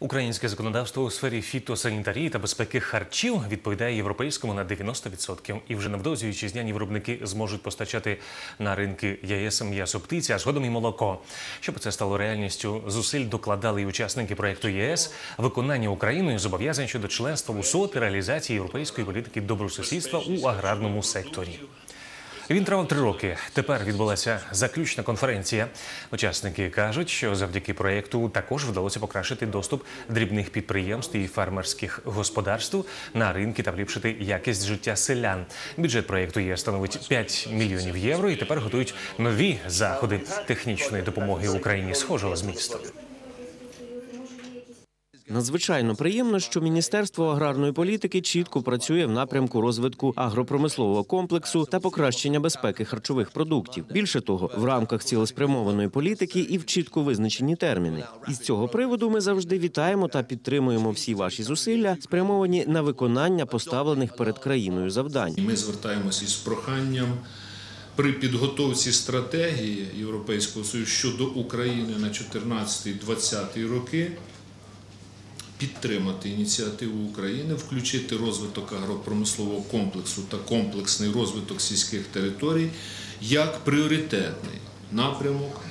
Українське законодавство у сфері фітосанітарії та безпеки харчів відповідає європейському на 90%. І вже невдовзі вітчизняні виробники зможуть постачати на ринки ЄС м'ясо птиці, а згодом і молоко. Щоб це стало реальністю, зусиль докладали й учасники проекту ЄС виконання Україною зобов'язань щодо членства у СОТ і реалізації європейської політики добросусідства у аграрному секторі. Він тривав три роки. Тепер відбулася заключна конференція. Учасники кажуть, що завдяки проєкту також вдалося покращити доступ дрібних підприємств і фермерських господарств на ринки та вліпшити якість життя селян. Бюджет проєкту є становить 5 мільйонів євро, і тепер готують нові заходи технічної допомоги Україні схожого змісту. Надзвичайно приємно, що Міністерство аграрної політики чітко працює в напрямку розвитку агропромислового комплексу та покращення безпеки харчових продуктів. Більше того, в рамках цілеспрямованої політики і в чітко визначені терміни. Із цього приводу ми завжди вітаємо та підтримуємо всі ваші зусилля, спрямовані на виконання поставлених перед країною завдань. Ми звертаємося із проханням при підготовці стратегії Європейського Союзу щодо України на 14-20 роки підтримати ініціативу України, включити розвиток агропромислового комплексу та комплексний розвиток сільських територій як пріоритетний напрямок